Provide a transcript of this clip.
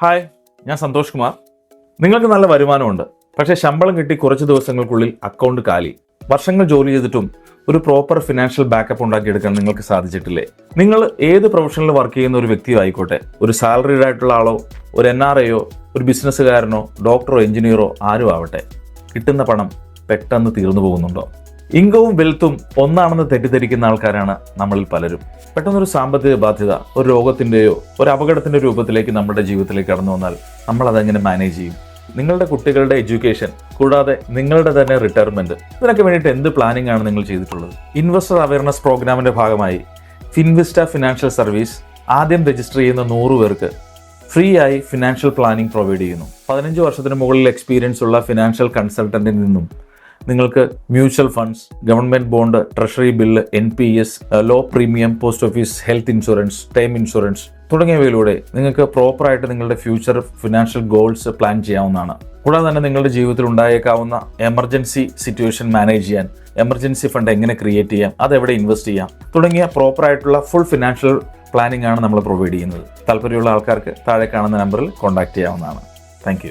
Hi ഞാൻ സന്തോഷ് കുമാർ. നിങ്ങൾക്ക് നല്ല വരുമാനമുണ്ട്. പക്ഷേ ശമ്പളം കിട്ടി കുറച്ച് ദിവസങ്ങൾക്കുള്ളിൽ അക്കൗണ്ട് കാലി. വർഷങ്ങൾ ജോലി ചെയ്തിട്ടും ഒരു പ്രോപ്പർ ഫിനാൻഷ്യൽ ബാക്കപ്പ് ഉണ്ടാക്കിയെടുക്കാൻ നിങ്ങൾക്ക് സാധിച്ചിട്ടില്ലേ? നിങ്ങൾ ഏത് പ്രൊഫഷനിൽ വർക്ക് ചെയ്യുന്ന ഒരു വ്യക്തിയോ ആയിക്കോട്ടെ ഒരു സാലറീഡ് ആയിട്ടുള്ള ആളോ ഒരു എൻ ആർ ഐയോ ഒരു ബിസിനസ്സുകാരനോ ഡോക്ടറോ എഞ്ചിനീയറോ ആരും ആവട്ടെ കിട്ടുന്ന പണം പെട്ടെന്ന് തീർന്നു പോകുന്നുണ്ടോ? ഇൻകവും വെൽത്തും ഒന്നാണെന്ന് തെറ്റിദ്ധരിക്കുന്ന ആൾക്കാരാണ് നമ്മളിൽ പലരും. പെട്ടെന്നൊരു സാമ്പത്തിക ബാധ്യത ഒരു രോഗത്തിന്റെയോ ഒരു അപകടത്തിന്റെ രൂപത്തിലേക്ക് നമ്മുടെ ജീവിതത്തിലേക്ക് കടന്നു വന്നാൽ നമ്മൾ അതെങ്ങനെ മാനേജ് ചെയ്യും? നിങ്ങളുടെ കുട്ടികളുടെ എഡ്യൂക്കേഷൻ കൂടാതെ നിങ്ങളുടെ തന്നെ റിട്ടയർമെന്റ് ഇതിനൊക്കെ വേണ്ടിയിട്ട് എന്ത് പ്ലാനിംഗ് ആണ് നിങ്ങൾ ചെയ്തിട്ടുള്ളത്? ഇൻവെസ്റ്റർ അവയർനെസ് പ്രോഗ്രാമിന്റെ ഭാഗമായി ഫിൻവിസ്റ്റ ഫിനാൻഷ്യൽ സർവീസ് ആദ്യം രജിസ്റ്റർ ചെയ്യുന്ന നൂറ് പേർക്ക് ഫ്രീ ആയി ഫിനാൻഷ്യൽ പ്ലാനിംഗ് പ്രൊവൈഡ് ചെയ്യുന്നു. പതിനഞ്ച് വർഷത്തിന് മുകളിൽ എക്സ്പീരിയൻസ് ഉള്ള ഫിനാൻഷ്യൽ കൺസൾട്ടന്റിൽ നിന്നും നിങ്ങൾക്ക് mutual funds government bond treasury bill N P S low premium post office health insurance term insurance തുടങ്ങിയവയിലൂടെ നിങ്ങൾക്ക് പ്രോപ്പറായിട്ട് നിങ്ങളുടെ ഫ്യൂച്ചർ ഫിനാൻഷ്യൽ ഗോൾസ് പ്ലാൻ ചെയ്യാവുന്നതാണ്. കൂടാതെ തന്നെ നിങ്ങളുടെ ജീവിതത്തിൽ ഉണ്ടായേക്കാവുന്ന എമർജൻസി സിറ്റുവേഷൻ മാനേജ് ചെയ്യാൻ എമർജൻസി ഫണ്ട് എങ്ങനെ ക്രിയേറ്റ് ചെയ്യാം അതെവിടെ ഇൻവെസ്റ്റ് ചെയ്യാം തുടങ്ങിയ പ്രോപ്പറായിട്ടുള്ള ഫുൾ ഫിനാൻഷ്യൽ പ്ലാനിംഗ് ആണ് നമ്മൾ പ്രൊവൈഡ് ചെയ്യുന്നത്. താല്പര്യമുള്ള ആൾക്കാർക്ക് താഴെ കാണുന്ന നമ്പറിൽ കോൺടാക്ട് ചെയ്യാവുന്നതാണ്. താങ്ക്